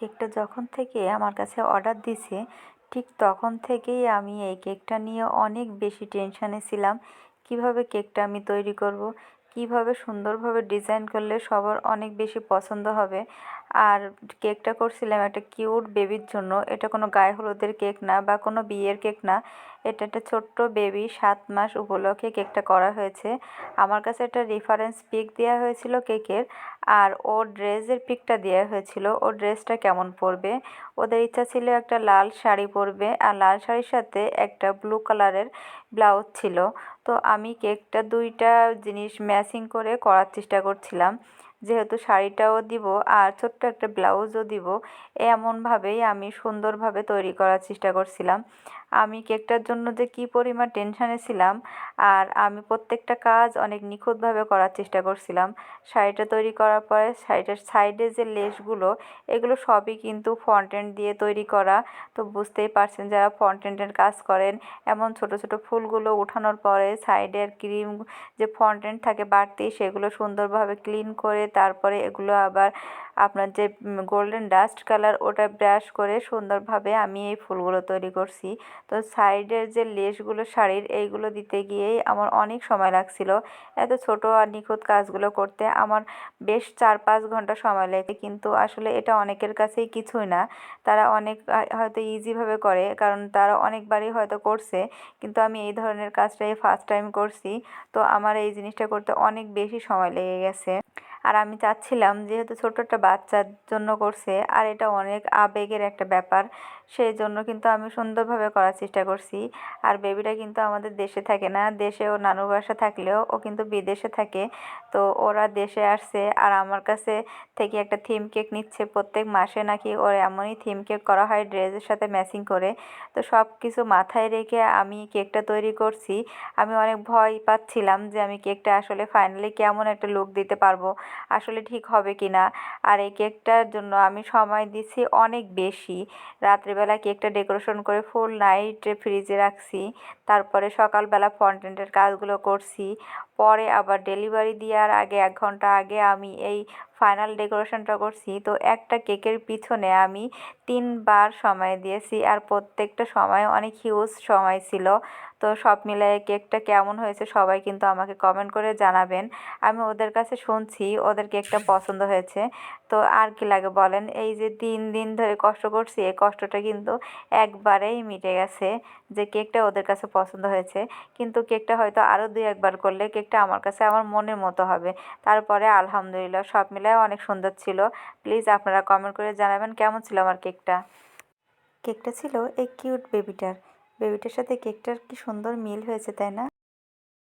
কেকটা যখন থেকে আমার কাছে অর্ডার দিছে, ঠিক তখন থেকেই আমি এই কেকটা নিয়ে অনেক বেশি টেনশানে ছিলাম। কীভাবে কেকটা আমি তৈরি করব? কীভাবে সুন্দরভাবে ডিজাইন করলে সবার অনেক বেশি পছন্দ হবে? আর কেকটা করছিলাম একটা কিউট বেবির জন্য। এটা কোনো গায়ে হলুদের কেক না বা কোনো বিয়ের কেক না। এটা একটা ছোট্ট বেবি সাত মাস উপলক্ষে কেকটা করা হয়েছে। আমার কাছে একটা রেফারেন্স পিক দেওয়া হয়েছিল কেকের আর ওর ড্রেসের পিকটা দেওয়া হয়েছিল। ওর ড্রেসটা কেমন পরবে? ওদের ইচ্ছা ছিল একটা লাল শাড়ি পরবে আর লাল শাড়ির সাথে একটা ব্লু কালারের ব্লাউজ ছিল। তো আমি কেকটা দুইটা জিনিস ম্যাচিং করে করার চেষ্টা করছিলাম। যেহেতু শাড়িটাও দিব আর ছোট্ট একটা ব্লাউজও দিব, এমনভাবেই আমি সুন্দরভাবে তৈরি করার চেষ্টা করছিলাম। আমি কেকটার জন্য যে কী পরিমাণ টেনশানে ছিলাম আর আমি প্রত্যেকটা কাজ অনেক নিখুঁতভাবে করার চেষ্টা করছিলাম। শাড়িটা তৈরি করার পরে শাড়িটার সাইডে যে লেসগুলো, এগুলো সবই কিন্তু ফন্টেন্ট দিয়ে তৈরি করা। তো বুঝতেই পারছেন যারা ফন্টেন্টের কাজ করেন, এমন ছোট ছোট ফুলগুলো উঠানোর পরে সাইডের ক্রিম যে ফন্টেন্ট থাকে বাড়তি, সেগুলো সুন্দরভাবে ক্লিন করে তারপরে এগুলো আবার আপনার যে গোল্ডেন ডাস্ট কালার ওটা ব্রাশ করে সুন্দরভাবে আমি এই ফুলগুলো তৈরি করছি। তো সাইডের যে লেসগুলো শাড়ির এইগুলো দিতে গিয়েই আমার অনেক সময় লাগছিল। এত ছোট আর নিখুঁত কাজগুলো করতে আমার বেশ চার পাঁচ ঘণ্টা সময় লাগে, কিন্তু আসলে এটা অনেকের কাছেই কিছুই না। তারা অনেক হয়তো ইজিভাবে করে, কারণ তারা অনেকবারই হয়তো করছে, কিন্তু আমি এই ধরনের কাজটাই ফার্স্ট টাইম করছি। তো আমার এই জিনিসটা করতে অনেক বেশি সময় লেগে গেছে। আর আমি চাচ্ছিলাম যেহেতু ছোট একটা বাচ্চার জন্য করছে, আর এটা অনেক আবেগের একটা ব্যাপার, সেই জন্য কিন্তু আমি সুন্দরভাবে করার চেষ্টা করছি। আর বেবিটা কিন্তু আমাদের দেশে থাকে না, দেশে ও নানুর বাসা থাকলেও ও কিন্তু বিদেশে থাকে। তো ওরা দেশে আসছে আর আমার কাছে থেকে একটা থিম কেক নিচ্ছে, প্রত্যেক মাসে নাকি ওর এমনই থিম কেক করা হয়, ড্রেসের সাথে ম্যাচিং করে। তো সব কিছু মাথায় রেখে আমি কেকটা তৈরি করছি। আমি অনেক ভয় পাচ্ছিলাম যে আমি কেকটা আসলে ফাইনালি কেমন একটা লুক দিতে পারব। আসলে ঠিক হবে কি না আর এই কেকটার জন্য আমি সময় দিছি অনেক বেশি। রাত্রিবেলা কেকটা ডেকোরেশন করে ফুল নাইট ফ্রিজে রাখছি। তারপরে সকালবেলা ফন্টেন্টের কাজগুলো করছি। পরে আবার ডেলিভারি দেওয়ার আগে এক ঘণ্টা আগে আমি এই ফাইনাল ডেকোরেশনটা করছি। তো একটা কেকের পিছনে আমি তিনবার সময় দিয়েছি আর প্রত্যেকটা সময় অনেক হিউজ সময় ছিল। তো সব মিলিয়ে কেকটা কেমন হয়েছে সবাই কিন্তু আমাকে কমেন্ট করে জানাবেন। আমি ওদের কাছে শুনছি ওদের কেকটা পছন্দ হয়েছে। তো আর কি লাগে বলেন? এই যে তিন দিন ধরে কষ্ট করছি, এই কষ্টটা কিন্তু একবারেই মিটে গেছে যে কেকটা ওদের কাছে পছন্দ হয়েছে। কিন্তু কেকটা হয়তো আরও দুই একবার করলে কেকটা আমার কাছে আমার মনের মতো হবে। তারপরে আলহামদুলিল্লাহ সব মিলায় অনেক সুন্দর ছিল। প্লিজ আপনারা কমেন্ট করে জানাবেন কেমন ছিল আমার কেকটা। কেকটা ছিল এই কিউট বেবিটার। বেবিটার সাথে কেকটার কি সুন্দর মিল হয়েছে, তাই না?